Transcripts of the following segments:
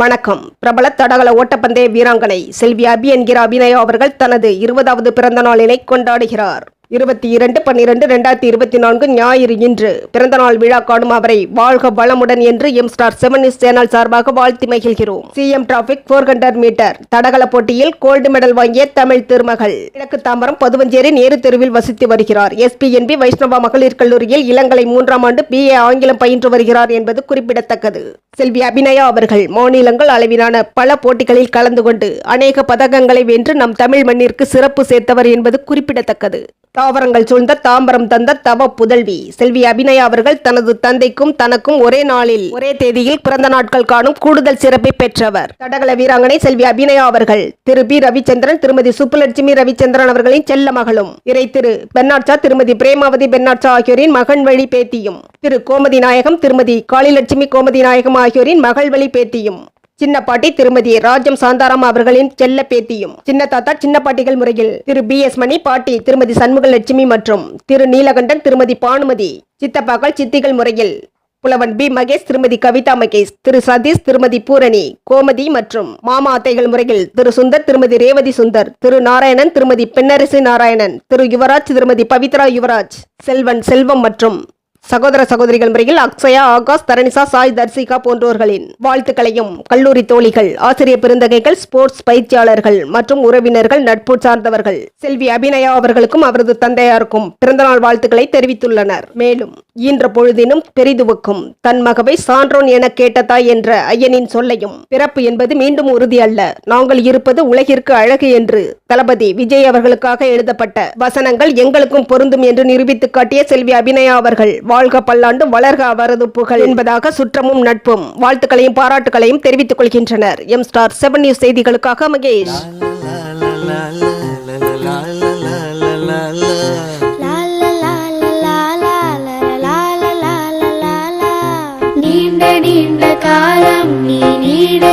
வணக்கம். பிரபல தடகள ஓட்டப்பந்தய வீராங்கனை செல்வி அபி என்கிற அபிநயா அவர்கள் தனது இருபதாவது பிறந்த நாளினை கொண்டாடுகிறார். இருபத்தி இரண்டு பன்னிரண்டு ரெண்டாயிரத்தி இருபத்தி நான்கு ஞாயிறு இன்று. பிறந்தநாள் விழா காணும் அவரை வாழ்க வளமுடன் என்று M Star seven news channel சார்பாக வாழ்த்தி மகிழ்கிறோம். CM trophy for hundred metre தடகள போட்டியில் கோல்டு மெடல் வாங்கிய தமிழ் திருமகள். கிழக்கு தாம்பரம் பதுவஞ்சேரி நேரு தெருவில் வசித்து வருகிறார். எஸ்பிஎன்பி வைஷ்ணவா மகளிர் கல்லூரியில் இளங்கலை மூன்றாம் ஆண்டு பிஏ ஆங்கிலம் பயின்று வருகிறார் என்பது குறிப்பிடத்தக்கது. செல்வி அபிநயா அவர்கள் மாநிலங்கள் அளவிலான பல போட்டிகளில் கலந்து கொண்டு அநேக பதக்கங்களை வென்று நம் தமிழ் மண்ணிற்கு சிறப்பு சேர்த்தவர் என்பது குறிப்பிடத்தக்கது. தாவரங்கள் சூழ்ந்த தாம்பரம் தந்த தவ புதல்வி. செல்வி அபிநயா அவர்கள் தனது தந்தைக்கும் தனக்கும் ஒரே நாளில் ஒரே தேதியில் பிறந்த நாட்கள் காணும் கூடுதல் சிறப்பை பெற்றவர். தடகள வீராங்கனை செல்வி அபிநயா அவர்கள் திரு பி ரவிச்சந்திரன் திருமதி சுப்புலட்சுமி ரவிச்சந்திரன் அவர்களின் செல்ல மகளும் இறை திரு பென்னாட்சா திருமதி பிரேமாவதி பென்னாட்சா ஆகியோரின் மகன் வழி பேத்தியும் திரு கோமதி நாயகம் திருமதி காளிலட்சுமி கோமதி நாயகம் ஆகியோரின் மகள் வழி பேத்தியும். சின்ன பாட்டி திருமதி ராஜம் சாந்தாராம் அவர்களின் செல்ல பேத்தியும். சின்ன தாத்தா சின்ன பாட்டிகள் முறையில் திரு பி எஸ் மணி பாட்டி திருமதி சண்முக லட்சுமி மற்றும் திரு நீலகண்டன் திருமதி பானுமதி சித்தப்பாக்கள் சித்திகள் முறையில் புலவன் பி மகேஷ் திருமதி கவிதா மகேஷ் திரு சதீஷ் திருமதி பூரணி கோமதி மற்றும் மாமா அத்தைகள் முறையில் திரு சுந்தர் திருமதி ரேவதி சுந்தர் திரு நாராயணன் திருமதி பெண்ணரசி நாராயணன் திரு யுவராஜ் திருமதி பவித்ரா யுவராஜ் செல்வன் செல்வம் மற்றும் சகோதர சகோதரிகள் முறையில் அக்ஷயா ஆகாஷ் தரணிசா சாய் தர்சிகா போன்றோர்களின் வாழ்த்துக்களையும் கல்லூரி தோழிகள் ஆசிரியர் பெருந்தகைகள் ஸ்போர்ட்ஸ் பயிற்சியாளர்கள் மற்றும் உறவினர்கள் நட்பு சார்ந்தவர்கள் செல்வி அபிநயா அவர்களுக்கும் அவரது தந்தையாருக்கும் பிறந்தநாள் வாழ்த்துக்களை தெரிவித்துள்ளனர். மேலும் ஈன்ற பொழுதினும் பெரிதுவுக்கும் தன் மகவை சான்றோன் என கேட்டதாய் என்ற ஐயனின் சொல்லையும் பிறப்பு என்பது மீண்டும் உறுதி அல்ல நாங்கள் இருப்பது உலகிற்கு அழகு என்று தளபதி விஜய் அவர்களுக்காக எழுதப்பட்ட வசனங்கள் எங்களுக்கும் பொருந்தும் என்று நிரூபித்து காட்டிய செல்வி அபிநயா அவர்கள் வாழ்க பல்லாண்டு வளர்க அவரது புகழ் என்பதாக சுற்றமும் நட்பும் வாழ்த்துக்களையும் பாராட்டுகளையும் தெரிவித்துக் கொள்கின்றனர். எம் ஸ்டார் செவன் நியூஸ் செய்திகளுக்காக மகேஷ். நீண்ட நீண்ட காலம் நீ நீடு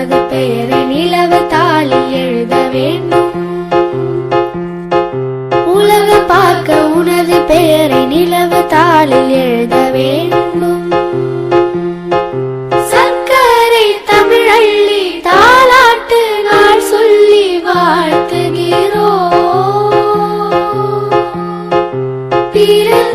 உனது பெயரை நிலவு தாளி எழுத வேண்டும் உலக பார்க்க உனது பெயரை நிலவு தாளில் எழுத வேண்டும் Peter.